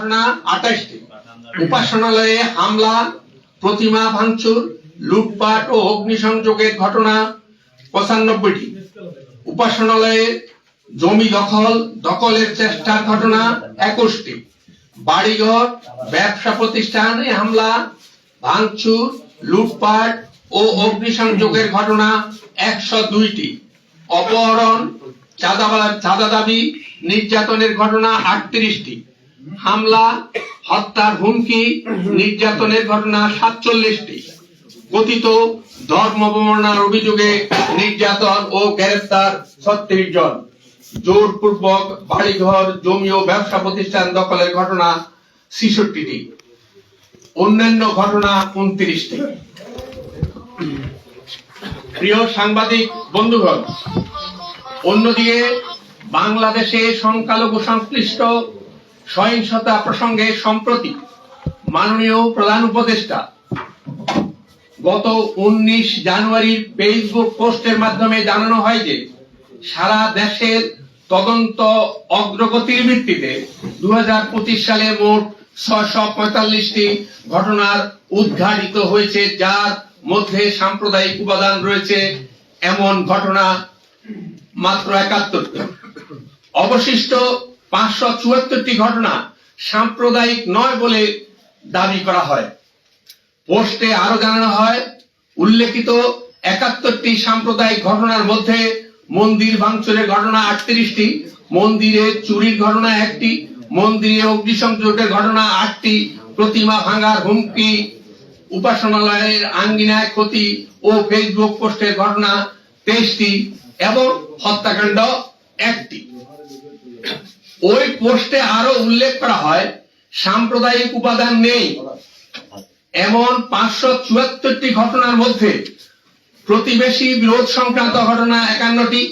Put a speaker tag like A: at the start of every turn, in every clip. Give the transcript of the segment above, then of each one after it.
A: ঘটনা আঠাশটি। উপাসনালয়ে হামলা, প্রতিমা ভাঙচুর, লুটপাট ও অগ্নিসংযোগের ঘটনা পঁচানব্বইটি। উপাসনালয়ে জমি দখল, দখলের চেষ্টার ঘটনা একুশটি। বাড়িঘর, ব্যবসা প্রতিষ্ঠানে হামলা, ভাঙচুর, লুটপাট ও অগ্নিসংযোগের ঘটনা একশো দুইটি। অপহরণ চাঁদাবাদ চাঁদা দাবি, নির্যাতনের ঘটনা আটত্রিশটি। হামলা, হত্যার হুমকি, নির্যাতনের ঘটনা সাতচল্লিশটি। কথিত ধর্ম অবমাননার অভিযোগে নির্যাতন ও গ্রেফতার ছত্রিশ জন। জোরপূর্বক বাড়িঘর, জমি ও ব্যবসা প্রতিষ্ঠান দখলের ঘটনা ছিষট্টিটি। অন্যান্য ঘটনা উনত্রিশটি। প্রিয় সাংবাদিক, বন্ধুগণ, অন্যদিকে বাংলাদেশে সংখ্যালঘু সংশ্লিষ্ট সহিংসতা প্রসঙ্গে সম্প্রতি মাননীয় প্রধান উপদেষ্টা গত উনিশ জানুয়ারির ফেসবুক পোস্টের মাধ্যমে জানানো হয় যে, সারা দেশের তদন্ত অগ্রগতির ভিত্তিতে দু সালে মোট ছয়শো পঁয়তাল্লিশটি ঘটনার উদ্ঘাটিত হয়েছে, যার মধ্যে সাম্প্রদায়িক উপাদান রয়েছে। এমন ঘটনা মাত্র একাত্তরটি। অবশিষ্ট পাঁচশো চুয়াত্তরটি ঘটনা সাম্প্রদায়িক নয় বলে দাবি করা হয়। পোস্টে আরও জানানো হয়, উল্লেখিত একাত্তরটি সাম্প্রদায়িক ঘটনার মধ্যে মন্দির ভাঙচুরের ঘটনা আটত্রিশটি, মন্দিরে চুরির ঘটনা একটি, মন্দিরে অগ্নিসংযোগের ঘটনা আটটি, প্রতিমা ভাঙার হুমকি, উপাসনালয়ের আঙ্গিনায় ক্ষতি ও ফেসবুক পোস্টের ঘটনা তেইশটি এবং হত্যাকাণ্ড একটি। ওই পোস্টে আরও উল্লেখ করা হয়, সাম্প্রদায়িক উপাদান নেই। এমন পাঁচশো চুয়াত্তরটি ঘটনার মধ্যে প্রতিবেশী বিরোধ সংক্রান্ত ঘটনা একান্নটি,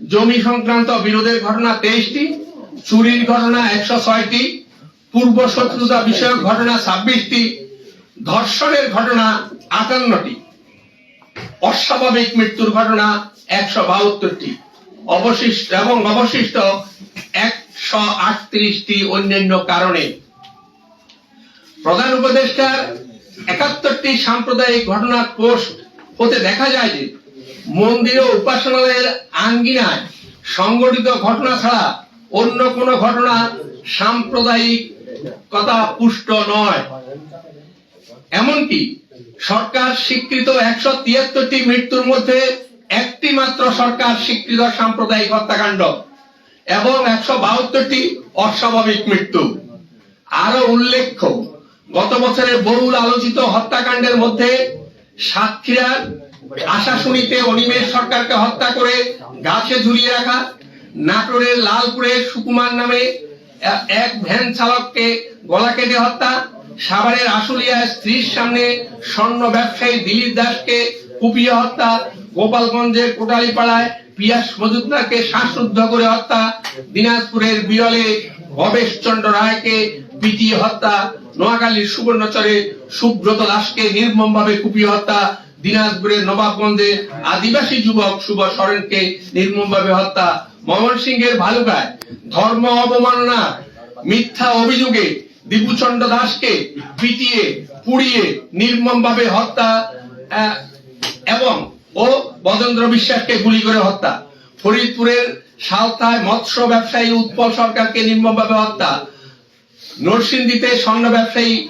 A: জমি সংক্রান্ত বিরোধের ঘটনা তেইশটি, চুরির ঘটনা একশো ছয়টি, পূর্ব শত্রুতা বিষয়ক ঘটনা ছাব্বিশটি, ধর্ষণের ঘটনা আটান্নটি। অস্বাভাবিক মৃত্যুর ঘটনা একশো বাহাত্তরটি। অবশিষ্ট এবং অবশিষ্ট একশো আটত্রিশটি অন্যান্য কারণে। প্রধান উপদেষ্টার একাত্তরটি সাম্প্রদায়িক ঘটনার পোস্ট হতে দেখা যায় যে, মন্দির ও উপাসনালয়ের আঙ্গিনায় সংগঠিত ঘটনা ছাড়া অন্য কোন ঘটনা সাম্প্রদায়িক কথা পুষ্ট নয়। এমনকি সরকার স্বীকৃত একশো তিয়াত্তরটি মৃত্যুর মধ্যে একটি মাত্র সরকার স্বীকৃত সাম্প্রদায়িক হত্যাকাণ্ড এবং একশো বাহাত্তরটি অস্বাভাবিক মৃত্যু। আরও উল্লেখ্য, গত বছরের বহুল আলোচিত হত্যাকাণ্ডের মধ্যে সাতক্ষীরার আশাশুনিতে অনিমেষ সরকারকে হত্যা করে গাছে ঝুলিয়ে রাখা, নাটোরের লালপুরে সুকুমার নামে এক ভ্যান চালককে গলা কেটে হত্যা, সাভারের আশুলিয়ায় স্ত্রীর সামনে স্বর্ণ ব্যবসায়ী দিলীপ দাসকে কুপিয়ে হত্যা, গোপালগঞ্জের কোটালীপাড়ায় পিয়াস মজুমদারকে শ্বাসরুদ্ধ করে হত্যা, দিনাজপুরের বিরলে ভবেশ চন্দ্র রায়কে পিটিয়ে হত্যা, নোয়াখালীর সুবর্ণচরে সুব্রত দাসকে নির্মমভাবে কুপিয়ে হত্যা, দিনাজপুরের নবাবগঞ্জে আদিবাসী যুবক শুভ সরেনকে নির্মমভাবে হত্যা, ময়মনসিংহের ভালুকায় ধর্ম অবমাননা, মিথ্যা অভিযোগে দীপুচন্দ্র দাসকে পিটিয়ে, পুড়িয়ে নির্মমভাবে হত্যা ও বজেন্দ্র বিশ্বাসকে গুলি করে হত্যা। ফরিদপুরের সালতায় মৎস্য ব্যবসায়ী উৎপল সরকারকে নির্মমভাবে হত্যা। নরসিংদীতে স্বর্ণ ব্যবসায়ী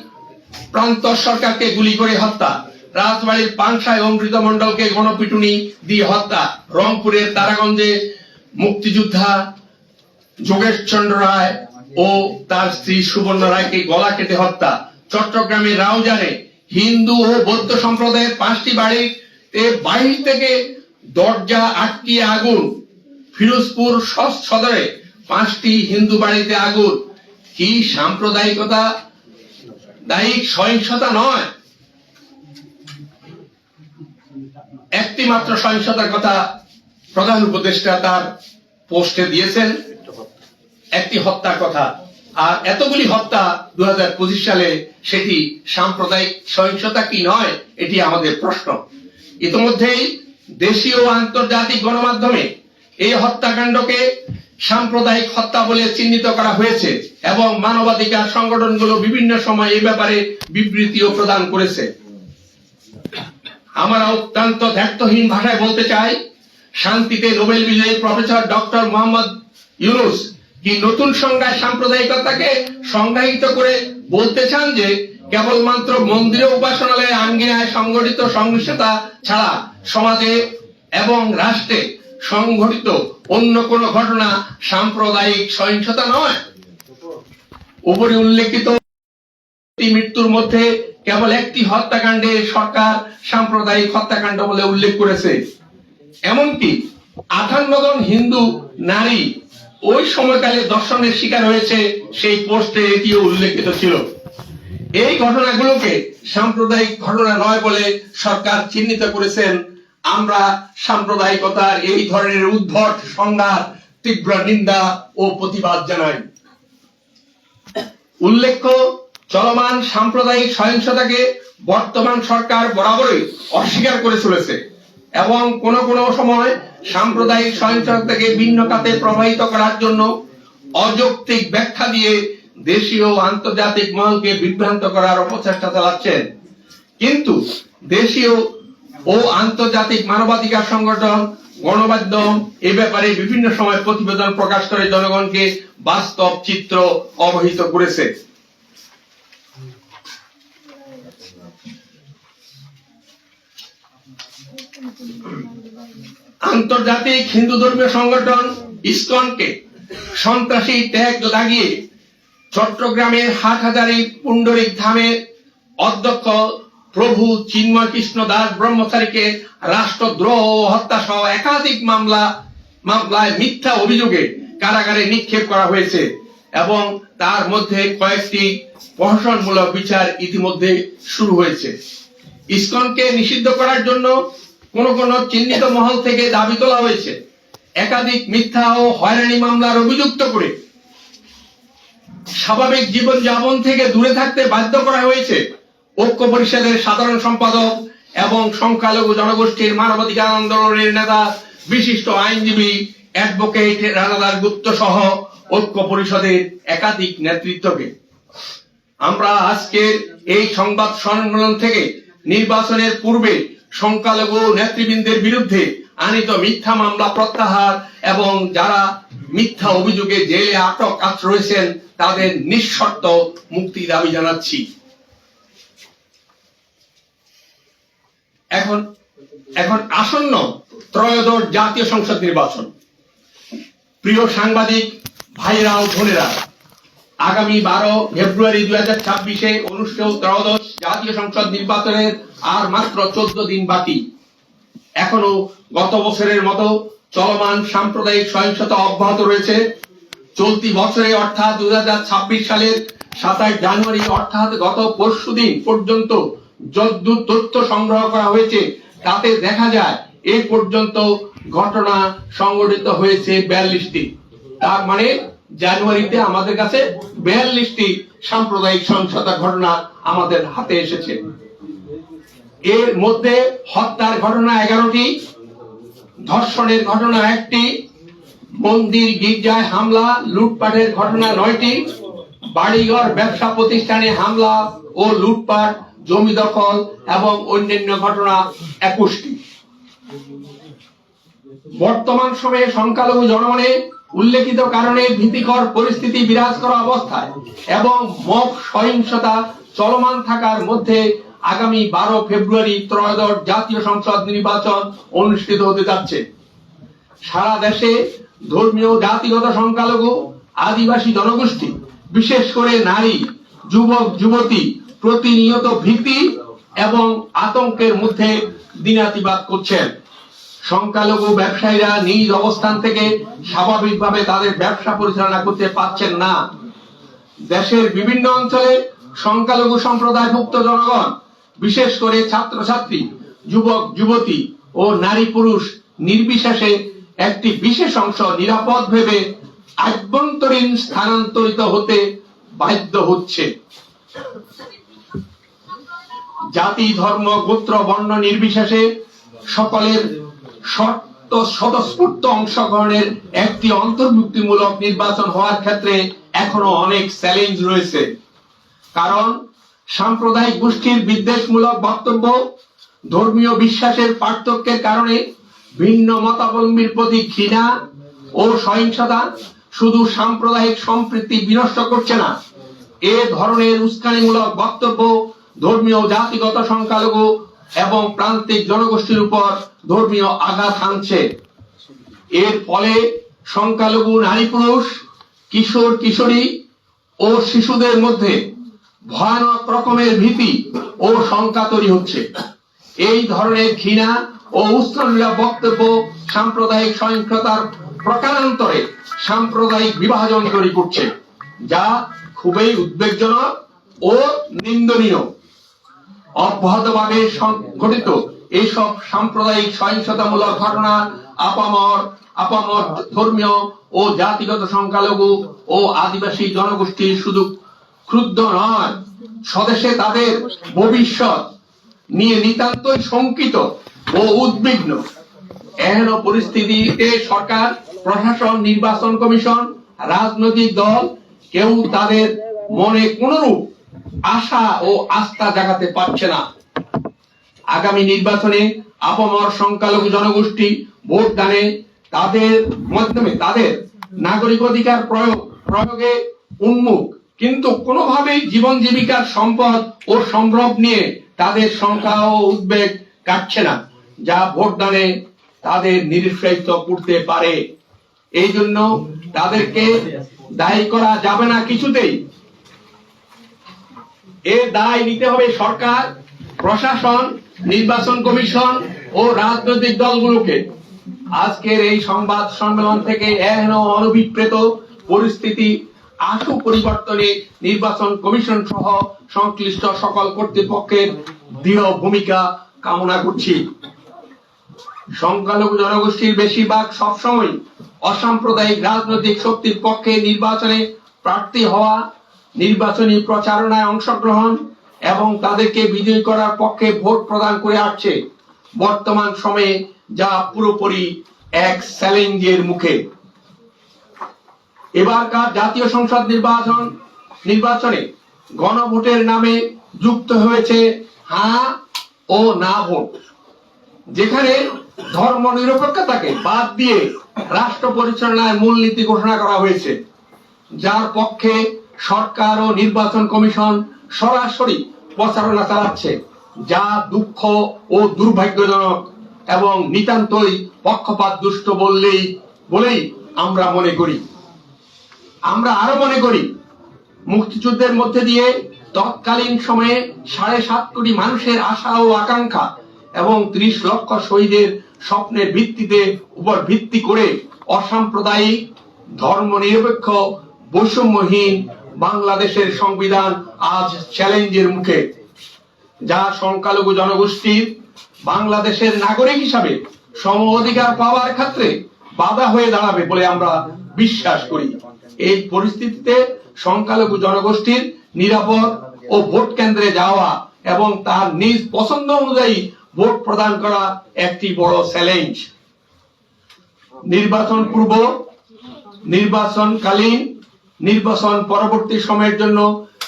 A: প্রান্ত সরকারকে গুলি করে হত্যা। রাজবাড়ির পাংশায় অমৃত মন্ডলকে গণপিটুনি দিয়ে হত্যা। রংপুরের তারাগঞ্জে মুক্তিযোদ্ধা যোগেশ চন্দ্র রায় ও তার স্ত্রী সুবর্ণ রায়কে গলা কেটে হত্যা। চট্টগ্রামের রাউজানে হিন্দু ও বৌদ্ধ সম্প্রদায়ের পাঁচটি বাড়ির বাহির থেকে দরজা আটকিয়ে আগুন। ফিরোজপুর সদরে পাঁচটি হিন্দু বাড়িতে আগুন। কি সাম্প্রদায়িকতা? দায়িক সহিংসতা নয়। একটি মাত্র সহিংসতার কথা প্রধান উপদেষ্টা তার পোস্টে দিয়েছেন। একটি হত্যার কথা। আর এতগুলি হত্যা দু হাজার পঁচিশ সালে সেটি সাম্প্রদায়িক সহিংসতা কি নয়, এটি আমাদের প্রশ্ন। ইতিমধ্যেই দেশীয় ও আন্তর্জাতিক গণমাধ্যমে এই হত্যাকাণ্ডকে সাম্প্রদায়িক হত্যা বলে চিহ্নিত করা হয়েছে এবং মানবাধিকার সংগঠনগুলো বিভিন্ন সময় এই ব্যাপারে বিবৃতিও প্রদান করেছে। আমরা অত্যন্ত ধ্যার্থহীন ভাষায় বলতে চাই, শান্তিতে নোবেল বিজয়ী প্রফেসর ডক্টর মোহাম্মদ ইউনুস কি নতুন সংজ্ঞায় সাম্প্রদায়িকতাকে সংজ্ঞায়িত করে বলতে চান যে কেবলমাত্র মন্দিরে উপাসনালয়ে আঙ্গিনায় সংগঠিত সহিংসতা ছাড়া সমাজে এবং রাষ্ট্রে সংঘটিত অন্য কোনো ঘটনা সাম্প্রদায়িক সহিংসতা নয়। উপরে উল্লেখিত মৃত্যুর মধ্যে কেবল একটি হত্যাকাণ্ডে সরকার সাম্প্রদায়িক হত্যাকাণ্ড বলে উল্লেখ করেছে। এমনকি আঠান্ন জন হিন্দু নারী ওই সময়কালে দর্শনের শিকার হয়েছে সেই পোস্টে এটিও উল্লেখিত ছিল। এই ঘটনাগুলোকে সাম্প্রদায়িক ঘটনা নয় বলে সরকার চিহ্নিত করেছেন। আমরা সাম্প্রদায়িকতার এই ধরনের উদ্ভট সংঘাত তীব্র নিন্দা ও প্রতিবাদ জানাই। উল্লেখ্য, চলমান সাম্প্রদায়িক সহিংসতাকে বর্তমান সরকার বরাবরই অস্বীকার করে চলেছে এবং কোন কোন সময় সাম্প্রদায়িক সহিংসতাকে ভিন্ন খাতে প্রবাহিত করার জন্য অযৌক্তিক ব্যাখ্যা দিয়ে দেশীয় আন্তর্জাতিক মহলকে বিভ্রান্ত করার অপচেষ্টা চালাচ্ছেন। কিন্তু দেশীয় ও আন্তর্জাতিক মানবাধিকার সংগঠন, গণমাধ্যম এ ব্যাপারে বিভিন্ন সময় প্রতিবেদন প্রকাশ করে জনগণকে বাস্তব চিত্র অবহিত করেছে। আন্তর্জাতিক হিন্দু ধর্মীয় সংগঠন ইসকনকে সন্ত্রাসী ট্যাগ লাগিয়ে চট্টগ্রামের হাটহাজারী পুণ্ডরিক ধামের অধ্যক্ষ প্রভু চিন্ময় কৃষ্ণ দাস ব্রহ্মচারীকে রাষ্ট্রদ্রোহ ও হত্যা সহ একাধিক মামলা, মামলায় মিথ্যা অভিযোগে কারাগারে নিক্ষেপ করা হয়েছে এবং তার মধ্যে কয়েকটি প্রহসনমূলক বিচার ইতিমধ্যে শুরু হয়েছে। ইসকনকে নিষিদ্ধ করার জন্য কোন কোন চিহ্নিত মহল থেকে দাবি তোলা হয়েছে। একাধিক মিথ্যা ও হয়রানি মামলার অভিযুক্ত করে স্বাভাবিক জীবন যাপন থেকে দূরে থাকতে বাধ্য করা হয়েছে। ঐক্য পরিষদের সাধারণ সম্পাদক এবং সংখ্যালঘু জনগোষ্ঠীর মানবাধিকার আন্দোলনের নেতা, বিশিষ্ট আইনজীবী অ্যাডভোকেট রানাদার গুপ্ত সহ ঐক্য পরিষদের একাধিক নেতৃত্বকে। আমরা আজকের এই সংবাদ সম্মেলন থেকে নির্বাচনের পূর্বে সংখ্যালঘু নেতৃবৃন্দের বিরুদ্ধে আনিত মিথ্যা মামলা প্রত্যাহার এবং যারা মিথ্যা অভিযোগে জেলে আটক আট রয়েছেন, তাদের নিঃশর্ত মুক্তি দাবি জানাচ্ছি। এখন এখন আসন্ন ত্রয়োদশ জাতীয় সংসদ নির্বাচন। প্রিয় সাংবাদিক ভাইরা ও বোনেরা, আগামী বারো ফেব্রুয়ারি দুই হাজার ছাব্বিশে অনুষ্ঠেয় ত্রয়োদশ জাতীয় সংসদ নির্বাচনের আর মাত্র চোদ্দ দিন বাকি। এখনও গত বছরের মতো চলমান সাম্প্রদায়িক সহিংসতা অব্যাহত রয়েছে। চলতি বছরে অর্থাৎ দুই হাজার ছাব্বিশ সালের সাতাশ জানুয়ারি, অর্থাৎ গত পরশু দিন পর্যন্ত যদ্দূর তথ্য সংগ্রহ করা হয়েছে, তাতে দেখা যায় এ পর্যন্ত ঘটনা সংঘটিত হয়েছে বিয়াল্লিশটি। তার মানে জানুয়ারিতে আমাদের কাছে বিয়াল্লিশটি সাম্প্রদায়িক সহিংসতা ঘটনা আমাদের হাতে এসেছে। এর মধ্যে হত্যার ঘটনা এগারোটি, ধর্ষণের ঘটনা একটি, মন্দির গির্জায় হামলা, লুটপাটের ঘটনা নয়টি, বাড়িঘর ব্যবসা প্রতিষ্ঠানে হামলা ও লুটপাট, জমি দখল এবং অন্যান্য ঘটনা একুশটি। বর্তমান সময়ে সংখ্যালঘু জনগণে উল্লেখিত কারণে ভীতিকর পরিস্থিতি বিরাজ করা অবস্থায় এবং মব সহিংসতা চলমান থাকার মধ্যে আগামী বারো ফেব্রুয়ারি ত্রয়োদশ জাতীয় সংসদ নির্বাচন অনুষ্ঠিত হতে যাচ্ছে। সারা দেশে ধর্মীয় জাতিগত সংখ্যালঘু, আদিবাসী জনগোষ্ঠী, বিশেষ করে নারী, যুবক, যুবতী, প্রতিনিয়ত ভীতি এবং আতঙ্কের মধ্যে দিনাতিবাদ করছেন। সংখ্যালঘু ব্যবসায়ীরা নিজ অবস্থান থেকে স্বাভাবিকভাবে তাদের ব্যবসা পরিচালনা করতে পারছেন না। দেশের বিভিন্ন অঞ্চলে সংখ্যালঘু সম্প্রদায়ভুক্ত জনগণ বিশেষ করে ছাত্রছাত্রী, যুবক, যুবতী ও নারী পুরুষ নির্বিশেষে একটি বিশেষ অংশ নিরাপদ ভেবে আভ্যন্তরীণ স্থানান্তরিত হতে বাধ্য হচ্ছে। জাতি, ধর্ম, গোত্র, বর্ণ নির্বিশেষে সকলের শর্ত স্বতঃস্ফূর্ত অংশগ্রহণের একটি অন্তর্ভুক্তিমূলক নির্বাচন হওয়ার ক্ষেত্রে এখনও অনেক চ্যালেঞ্জ রয়েছে। কারণ সাম্প্রদায়িক গোষ্ঠীর বিদ্বেষমূলক বক্তব্য, ধর্মীয় বিশ্বাসের পার্থক্যের কারণে ভিন্ন মতাবলম্বীর প্রতি ঘৃণা ও সহিংসতা শুধু সাম্প্রদায়িক সম্প্রীতি বিনষ্ট করছে না। এ ধরনের উস্কানিমূলক বক্তব্য ধর্মীয় জাতিগত সংখ্যালঘু এবং প্রান্তিক জনগোষ্ঠীর উপর ধর্মীয় আঘাত হানছে। এর ফলে সংখ্যালঘু নারী পুরুষ, কিশোর, কিশোরী ও শিশুদের মধ্যে ভয়ানক রকমের ভীতি ও শঙ্কা তৈরি হচ্ছে। এই ধরনের ঘৃণা ও উস্কানিমূলক বক্তব্য সাম্প্রদায়িক সহিংসতার প্রকারান্তরে সাম্প্রদায়িক বিভাজন তৈরি করছে, যা খুবই উদ্বেগজনক ও নিন্দনীয়। অব্যাহতভাবে সংঘটিত এইসব সাম্প্রদায়িক সহিংসতামূলক ঘটনা আপামর আপামর ধর্মীয় ও জাতিগত সংখ্যালঘু ও আদিবাসী জনগোষ্ঠীর শুধু ক্ষুদ্র নয়। স্বদেশে তাদের ভবিষ্যৎ নিয়ে নিতান্তই শঙ্কিত ও উদ্বিগ্ন। এহেন পরিস্থিতিতে সরকার, প্রশাসন, নির্বাচন কমিশন, রাজনৈতিক দল কেউ তাদের মনে কোনরূপ আশা ও আস্থা জাগাতে পারছে না। আগামী নির্বাচনে আপামর সংখ্যালঘু জনগোষ্ঠী ভোট দানে তাদের মাধ্যমে তাদের নাগরিক অধিকার প্রয়োগ প্রয়োগে উন্মুখ। কিন্তু কোনোভাবেই জীবন জীবিকার সম্পদ ও সম্ভ্রম নিয়ে তাদের সংখ্যা ও উদ্বেগ কাটছে না, যা ভোটদানে তাদের নিরুৎসাহিত করতে পারে। এই জন্য তাদেরকে দায়ী করা যাবে না কিছুতেই। এর দায় নিতে হবে সরকার, প্রশাসন, নির্বাচন কমিশন ও রাজনৈতিক দলগুলোকে। আজকের এই সংবাদ সম্মেলন থেকে এহেন অনভিপ্রেত পরিস্থিতি আশু পরিবর্তনে নির্বাচন কমিশন সহ সংশ্লিষ্ট সকল কর্তৃপক্ষের দৃঢ় ভূমিকা কামনা করছি। সংখ্যালঘু জনগোষ্ঠীর বেশিরভাগ সবসময় অসাম্প্রদায়িক রাজনৈতিক শক্তির পক্ষে নির্বাচনে প্রার্থী হওয়া, নির্বাচনী প্রচারণায় অংশগ্রহণ এবং তাদেরকে বিজয়ী করার পক্ষে ভোট প্রদান করে আসছে। বর্তমান সময়ে যা পুরোপুরি এক চ্যালেঞ্জের মুখে। এবারকার জাতীয় সংসদ নির্বাচন, নির্বাচনে গণভোটের নামে যুক্ত হয়েছে হ্যাঁ ও না ভোট। যেখানে ধর্ম নিরপেক্ষতাকে বাদ দিয়ে রাষ্ট্র পরিচালনায় মূলনীতি ঘোষণা করা হয়েছে, যার পক্ষে সরকার ও নির্বাচন কমিশন সরাসরি প্রচারণা চালাচ্ছে, যা দুঃখ ও দুর্ভাগ্যজনক এবং নিতান্তই পক্ষপাত দুষ্ট বললেই, বলেই আমরা মনে করি। আমরা আরও মনে করি, মুক্তিযুদ্ধের মধ্যে দিয়ে তৎকালীন সময়ে সাড়ে সাত কোটি মানুষের আশা ও আকাঙ্ক্ষা এবং ত্রিশ লক্ষ শহীদের স্বপ্নের ভিত্তিতে উপর ভিত্তি করে অসাম্প্রদায়িক ধর্ম নিরপেক্ষ বৈষম্যহীন বাংলাদেশের সংবিধান আজ চ্যালেঞ্জের মুখে, যা সংখ্যালঘু জনগোষ্ঠীর বাংলাদেশের নাগরিক হিসাবে সম অধিকার পাওয়ার ক্ষেত্রে বাধা হয়ে দাঁড়াবে বলে আমরা বিশ্বাস করি। এই পরিস্থিতিতে সংখ্যালঘু জনগোষ্ঠীর নিরাপদ ও ভোট কেন্দ্রে যাওয়া এবং তার নিজ পছন্দ অনুযায়ী ভোট প্রদান করা একটি বড় চ্যালেঞ্জ নির্বাচন পূর্ব, নির্বাচনকালীন, নির্বাচন পরবর্তী সময়ের জন্য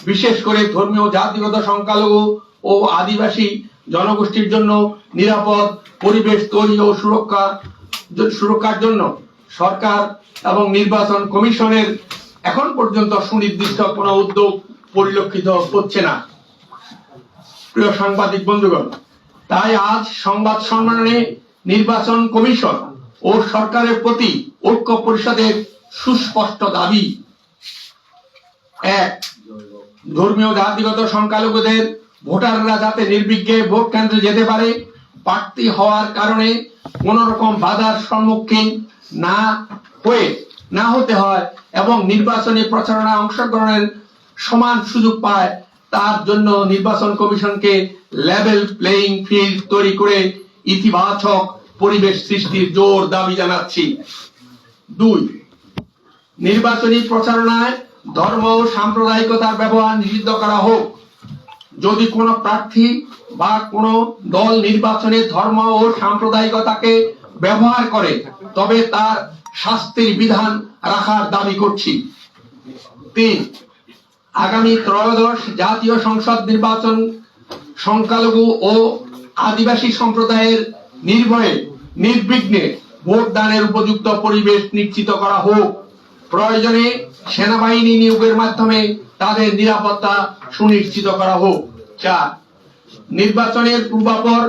A: বিশেষ করে ধর্মীয়, জাতিগত, সংখ্যালঘু ও আদিবাসী জনগোষ্ঠীর জন্য নিরাপদ পরিবেশ তৈরি ও সুরক্ষা, সুরক্ষার জন্য সরকার এবং নির্বাচন কমিশনের এখন পর্যন্ত সুনির্দিষ্ট কোনো উদ্যোগ পরিলক্ষিত হচ্ছে না। প্রিয় সাংবাদিক বন্ধুগণ, তাই আজ সংবাদ সম্মেলনে নির্বাচন কমিশন ও সরকারের প্রতি ঐক্য পরিষদের সুস্পষ্ট দাবি। এক, ধর্মীয় জাতিগত সংখ্যালঘুদের ভোটাররা যাতে নির্বিঘ্নে ভোট কেন্দ্রে যেতে পারে, প্রার্থী হওয়ার কারণে কোন রকম বাধার সম্মুখীন না হয়ে, না হতে হয় এবং নির্বাচনী প্রচারণায় অংশগ্রহণের সমান সুযোগ পায়, তার জন্য নির্বাচন কমিশনকে লেভেল প্লেইং ফিল্ড তৈরি করে ইতিবাচক পরিবেশ সৃষ্টির জোর দাবি জানাচ্ছি। দুই, নির্বাচনী প্রচারণায় ধর্ম ও সাম্প্রদায়িকতার ব্যবহার নিষিদ্ধ করা হোক। যদি কোনো প্রার্থী বা কোনো দল নির্বাচনে ধর্ম ও সাম্প্রদায়িকতাকে ব্যবহার করে, তবে তার শাস্তির বিধান রাখার দাবি করছি। তিন, আগামী ত্রয়োদশ জাতীয় সংসদ নির্বাচন সংখ্যালঘু ও আদিবাসী সম্প্রদায়ের নির্ভয়ে নির্বিঘ্নে ভোটদানের উপযুক্ত পরিবেশ নিশ্চিত করা হোক। প্রয়োজনে সেনাবাহিনী নিয়োগের মাধ্যমে তাদের নিরাপত্তা সুনিশ্চিত করা হোক। চার, নির্বাচনের পূর্বাপর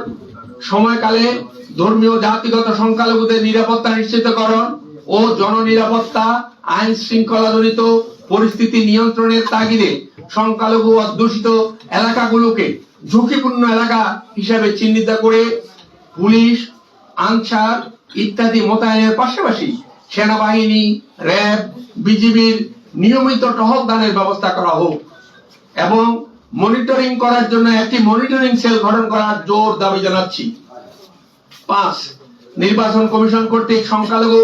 A: সময়কালে ধর্মীয় জাতিগত সংখ্যালঘুদের নিরাপত্তা নিশ্চিতকরণ ও জননিরাপত্তা, আইন শৃঙ্খলা জনিত পরিস্থিতি নিয়ন্ত্রণের তাগিদে সংখ্যালঘু অধ্যুষিত এলাকাগুলোকে ঝুঁকিপূর্ণ এলাকা হিসাবে চিহ্নিত করে পুলিশ, আনসার ইত্যাদি মোতায়েনের পাশাপাশি সেনাবাহিনী, র্যাব, বিজিবির নিয়মিত টহলদানের ব্যবস্থা করা হোক এবং মনিটরিং করার জন্য একটি মনিটরিং সেল গঠন করার জোর দাবি জানাচ্ছি। পাঁচ, নির্বাচন কমিশন কর্তৃক সংখ্যালঘু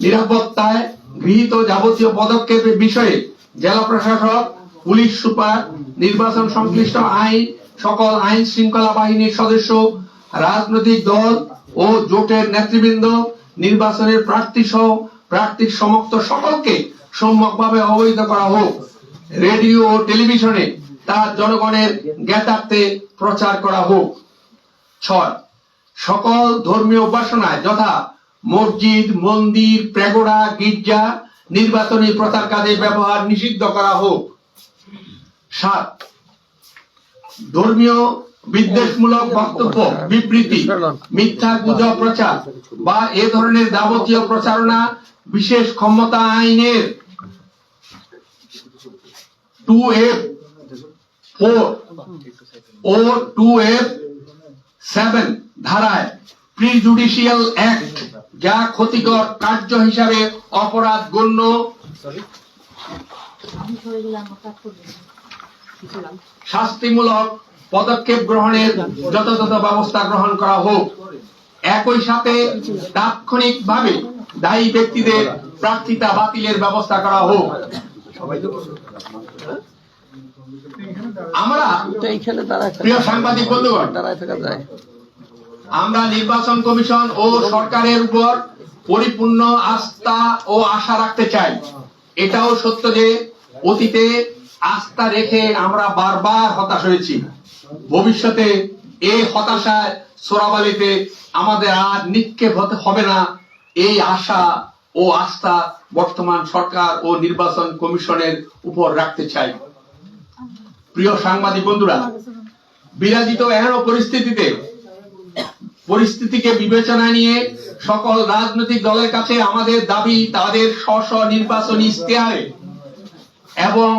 A: নিরাপত্তায় গৃহীত যাবতীয় পদক্ষেপের বিষয়ে জেলা প্রশাসক, পুলিশ সুপার, নির্বাচন সংশ্লিষ্ট আইন, সকল আইন শৃঙ্খলা বাহিনীর সদস্য, রাজনৈতিক দল ও জোটের নেতৃবৃন্দ, নির্বাচনের প্রার্থী সহ প্রার্থীর সমস্ত সকলকে সম্যকভাবে অবহিত করা হোক। রেডিও ও টেলিভিশনে তার জনগণের জ্ঞাতার্থে প্রচার করা হোক। ছয়, সকল ধর্মীয় উপাসনায় যথা মসজিদ, মন্দির, প্রেগোড়া, গির্জা, নির্বাচনী প্রচার কাজে ব্যবহার নিষিদ্ধ করা হোক। সাত, ধর্মীয় বিদ্বেষমূলক বক্তব্য, বিবৃতি, মিথ্যা গুজব প্রচার বা এ ধরনের যাবতীয় প্রচারণা বিশেষ ক্ষমতা আইনের। টু এফ ফোর ও টু এফ সেভেন ধারায় প্রিজুডিশিয়াল অ্যাক্ট যা ক্ষতিকর কার্য হিসাবে অপরাধ গণ্য। শাস্তিমূলক পদক্ষেপ গ্রহণের যথাযথ ব্যবস্থা গ্রহণ করা হোক। একই সাথে তাৎক্ষণিকভাবে দায়ী ব্যক্তিদের প্রার্থিতা বাতিলের ব্যবস্থা করা হোক। আমরা
B: এইখানে
A: প্রিয় সাংবাদিক বন্ধুগণ আমরা নির্বাচন কমিশন ও সরকারের উপর পরিপূর্ণ আস্থা ও আশা রাখতে চাই। এটাও সত্য যে অতীতে আস্থা রেখে আমরা বারবার হতাশ হয়েছি। ভবিষ্যতে এই হতাশায় সোরাবালিতে আমাদের আর নিক্ষেপ হতে হবে না। এই আশা ও আস্থা বর্তমান সরকার ও নির্বাচন কমিশনের উপর রাখতে চাই। প্রিয় সাংবাদিক বন্ধুরা, বিরাজিত এহেন পরিস্থিতিতে, পরিস্থিতিকে বিবেচনায় নিয়ে সকল রাজনৈতিক দলের কাছে আমাদের দাবি তাদের স্ব নির্বাচনী ইশতেহারে এবং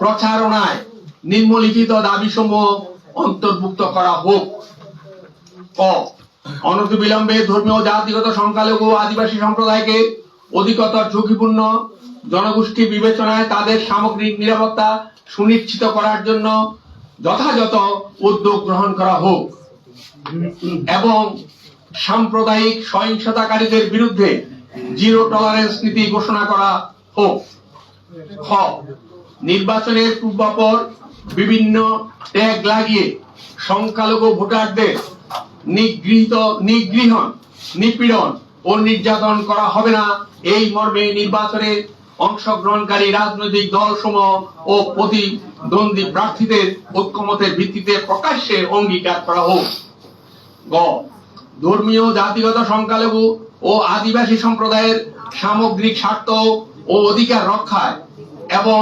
A: প্রচারণায় নিম্নলিখিত দাবি সমূহ অন্তর্ভুক্ত করা হোক। ক অনতিবিলম্বে ধর্মীয় জাতিগত সংখ্যালঘু আদিবাসী সম্প্রদায়কে অধিকতর ঝুঁকিপূর্ণ জনগোষ্ঠী বিবেচনায় তাদের সামগ্রিক নিরাপত্তা সুনিশ্চিত করার জন্য যথাযথ উদ্যোগ গ্রহণ করা হোক। এবং সাম্প্রদায়িক সহিংসতাকারীদের বিরুদ্ধে জিরো টলারেন্স নীতি ঘোষণা করা হোক। খ, নির্বাচনের পূর্বাপর বিভিন্ন ট্যাগ লাগিয়ে সংখ্যালঘু ভোটারদের নিগৃহীত, নিগৃহণ, নিপীড়ন ও নির্যাতন করা হবে না। এই মর্মে নির্বাচনে অংশগ্রহণকারী রাজনৈতিক দলসমূহ ও প্রতিদ্বন্দ্বী প্রার্থীদের ঐক্যমতের ভিত্তিতে প্রকাশ্যে অঙ্গীকার করা হোক। গ। ধর্মীয়, জাতিগত সংখ্যালঘু ও আদিবাসী সম্প্রদায়ের সামগ্রিক স্বার্থ ও অধিকার রক্ষায় এবং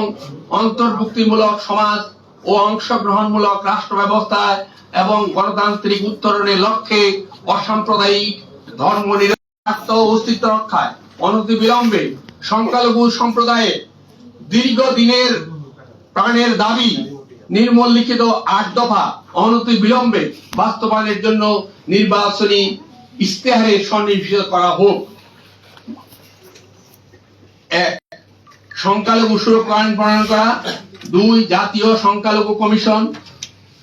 A: অন্তর্ভুক্তিমূলক সমাজ ও অংশগ্রহণমূলক রাষ্ট্র ব্যবস্থায় এবং গণতান্ত্রিক উত্তরণের লক্ষ্যে অসাম্প্রদায়িক ধর্ম নিরপেক্ষ অস্তিত্ব রক্ষায় অনতিবিলম্বে সংখ্যালঘু সম্প্রদায়ের দীর্ঘদিনের প্রাণের দাবি নির্মল্লিখিত আট দফা অনতি বিলম্বে বাস্তবায়নের জন্য নির্বাচনী ইশতেহারে সন্নিবেশিত করা হোক। এক সংখ্যালঘু সুরক্ষা আইন প্রণয়ন করা, দুই, জাতীয় সংখ্যালঘু কমিশন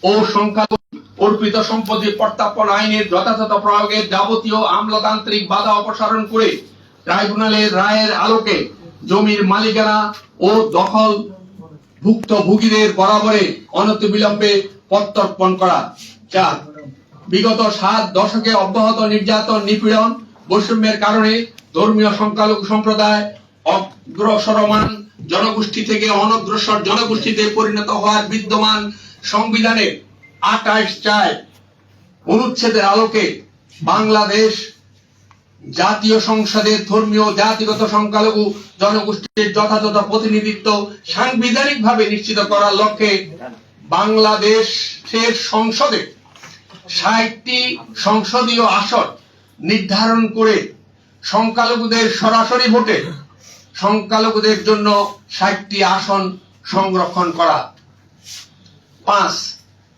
A: ও সংখ্যালঘু অর্পিত সম্পত্তি প্রত্যাপন আইনের যথাযথ প্রয়োগের যাবতীয় আমলাতান্ত্রিক বাধা অপসারণ করে ট্রাইব্যুনালের রায়ের আলোকে জমির মালিকানা ও দখল ভুক্তভোগীদের বরাবরে অনতিবিলম্বে প্রত্যর্পণ করা। চার, বিগত সাত দশকে অব্যাহত নির্যাতন, নিপীড়ন, বৈষম্যের কারণে ধর্মীয় সংখ্যালঘু সম্প্রদায় অগ্রসরমান জনগোষ্ঠী থেকে অনগ্রসর জনগোষ্ঠীতে পরিণত হওয়ার বিদ্যমান সংবিধানের আঠাইশ চায় অনুচ্ছেদের আলোকে বাংলাদেশ জাতীয় সংসদের ধর্মীয় জাতিগত সংখ্যালঘু জনগোষ্ঠীর যথাযথ প্রতিনিধিত্ব সাংবিধানিকভাবে নিশ্চিত করার লক্ষ্যে বাংলাদেশের সংসদে ষাটটি সংসদীয় আসন নির্ধারণ করে সংখ্যালঘুদের সরাসরি ভোটে সংখ্যালঘুদের জন্য ষাটটি আসন সংরক্ষণ করা। পাঁচ,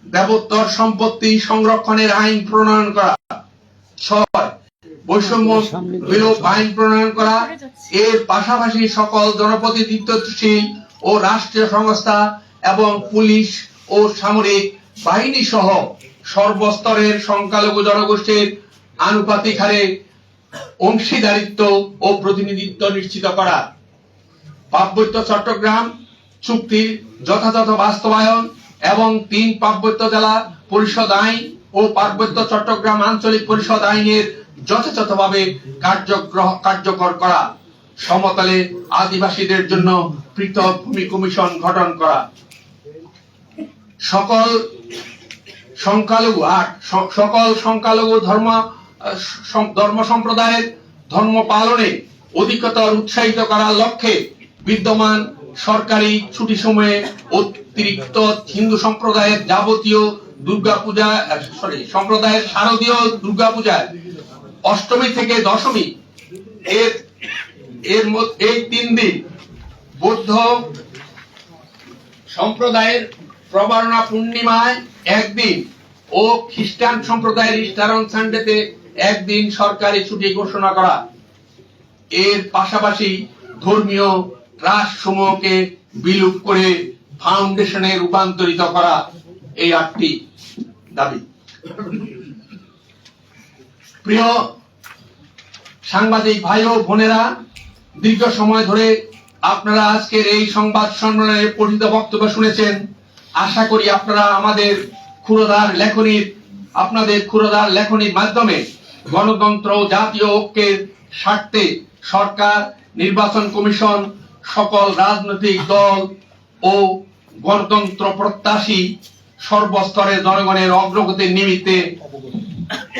A: দেবোত্তর সম্পত্তি সংরক্ষণের আইন প্রণয়ন করা। ছয় বৈষম্য বিলোপ আইন প্রণয়ন করা, এর পাশাপাশি সকল জনপ্রতিনিধিত্বশীল ও রাষ্ট্রীয় সংস্থা এবং পুলিশ ও সামরিক বাহিনী সহ সর্বস্তরের সংখ্যালঘু জনগোষ্ঠীর আনুপাতিক হারে অংশীদারিত্ব ও প্রতিনিধিত্ব নিশ্চিত করা। পার্বত্য চট্টগ্রাম চুক্তির যথাযথ বাস্তবায়ন এবং তিন পার্বত্য জেলা পরিষদ আইন ও পার্বত্য চট্টগ্রাম আঞ্চলিক পরিষদ আইনের যথাযথভাবে কার্যগ্রহ, কার্যকর করা। সমতলে আদিবাসীদের জন্য পৃথক ভূমি কমিশন গঠন করা। সকল সংখ্যালঘু আট সকল সংখ্যালঘু ধর্ম ধর্ম সম্প্রদায়ের ধর্ম পালনে অধিকতর উৎসাহিত করার লক্ষ্যে বিদ্যমান সরকারি ছুটি সময়ে অতিরিক্ত হিন্দু সম্প্রদায়ের যাবতীয় দুর্গা পূজা সরি সম্প্রদায়ের শারদীয় দুর্গা পূজায় অষ্টমী থেকে দশমী, এর এর এই তিন দিন বৌদ্ধ সম্প্রদায়ের প্রবারণা পূর্ণিমায় একদিন ও খ্রিস্টান সম্প্রদায়ের ইস্টার অন সানডেতে একদিন সরকারি ছুটি ঘোষণা করা। এর পাশাপাশি ধর্মীয় রাস সমূহকে বিলুপ করে ফাউন্ডেশনে রূপান্তরিত করা এই আটটি দাবি। প্রিয় সাংবাদিক ভাই ও বোনেরা, দীর্ঘ সময় ধরে আপনারা আজকের এই সংবাদ সম্মেলনে পঠিত বক্তব্য শুনেছেন। আশা করি আপনারা আমাদের ক্ষুরধার লেখনীর, আপনাদের ক্ষুরধার লেখনীর মাধ্যমে গণতন্ত্র জাতীয় ঐক্যের স্বার্থে সরকার, নির্বাচন কমিশন, সকল রাজনৈতিক দল ও গণতন্ত্র প্রত্যাশী সর্বস্তরের জনগণের অগ্রগতির নিমিত্তে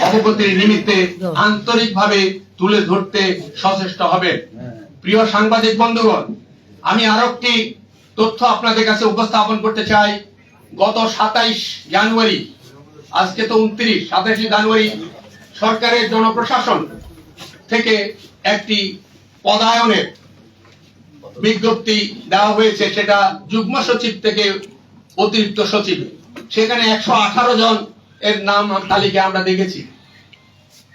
A: অবগতির নিমিত্তে আন্তরিকভাবে তুলে ধরতে সচেষ্ট হবেন। প্রিয় সাংবাদিক বন্ধুগণ আমি আরও একটি তথ্য আপনাদের কাছে উপস্থাপন করতে চাই। গত সাতাইশ জানুয়ারি আজকে তো উনত্রিশ সাতাইশে জানুয়ারি সরকারের জনপ্রশাসন থেকে একটি পদায়নের বিজ্ঞপ্তি দেওয়া হয়েছে সেটা যুগ্ম সচিব থেকে অতিরিক্ত সচিব। সেখানে একশো আঠারো জন এর নাম তালিকা আমরা দেখেছি।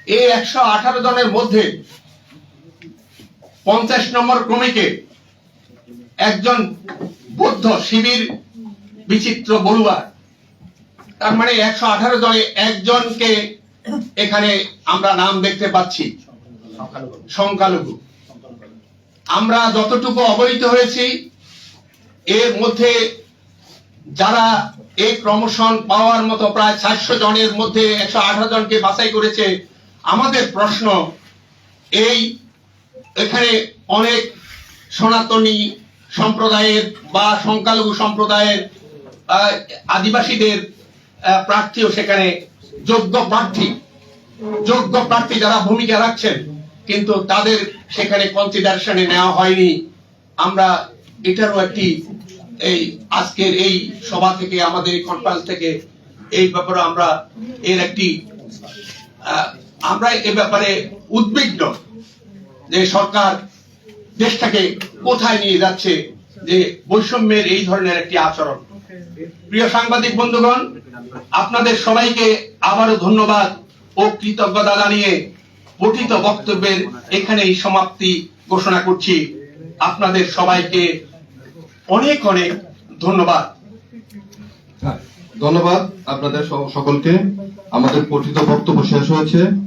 A: এই একশো আঠারো জনের মধ্যে পঞ্চাশ নম্বর ক্রমিকে একজন বৌদ্ধ শিবির বিচিত্র বড়ুয়া। তার মানে একশো আঠারো জনে একজনকে এখানে আমরা নাম দেখতে পাচ্ছি। সংখ্যালঘু। আমরা যতটুকু অবহিত হয়েছি, এর মধ্যে যারা এই প্রমোশন পাওয়ার মতো প্রায় চারশো জনের মধ্যে একশো আঠারো জনকে বাছাই করেছে। আমাদের প্রশ্ন, এই এখানে অনেক সনাতনী সম্প্রদায়ের বা সংখ্যালঘু সম্প্রদায়ের আদিবাসীদের প্রার্থীও সেখানে যোগ্য প্রার্থী। যোগ্য প্রার্থী যারা ভূমিকা রাখছেন, কিন্তু তাদের সেখানে কনসিডারেশনে নেওয়া হয়নি। আমরা এটারও একটি এই আজকের এই সভা থেকে, আমাদের এই কনফারেন্স থেকে, এই ব্যাপারে আমরা এর একটি আমরা এ ব্যাপারে উদ্বিগ্ন যে সরকার দেশটাকে কোথায় নিয়ে যাচ্ছে, যে বৈষম্যের এই ধরনের একটি আচরণ। প্রিয় সাংবাদিক বন্ধুগণ, আপনাদের সবাইকে আবারও ধন্যবাদ ও কৃতজ্ঞতা জানিয়ে পঠিত বক্তব্যের এখানেই সমাপ্তি ঘোষণা করছি। আপনাদের সবাইকে অনেক অনেক ধন্যবাদ।
B: হ্যাঁ, ধন্যবাদ আপনাদের সকলকে। আমাদের পঠিত বক্তব্য শেষ হয়েছে।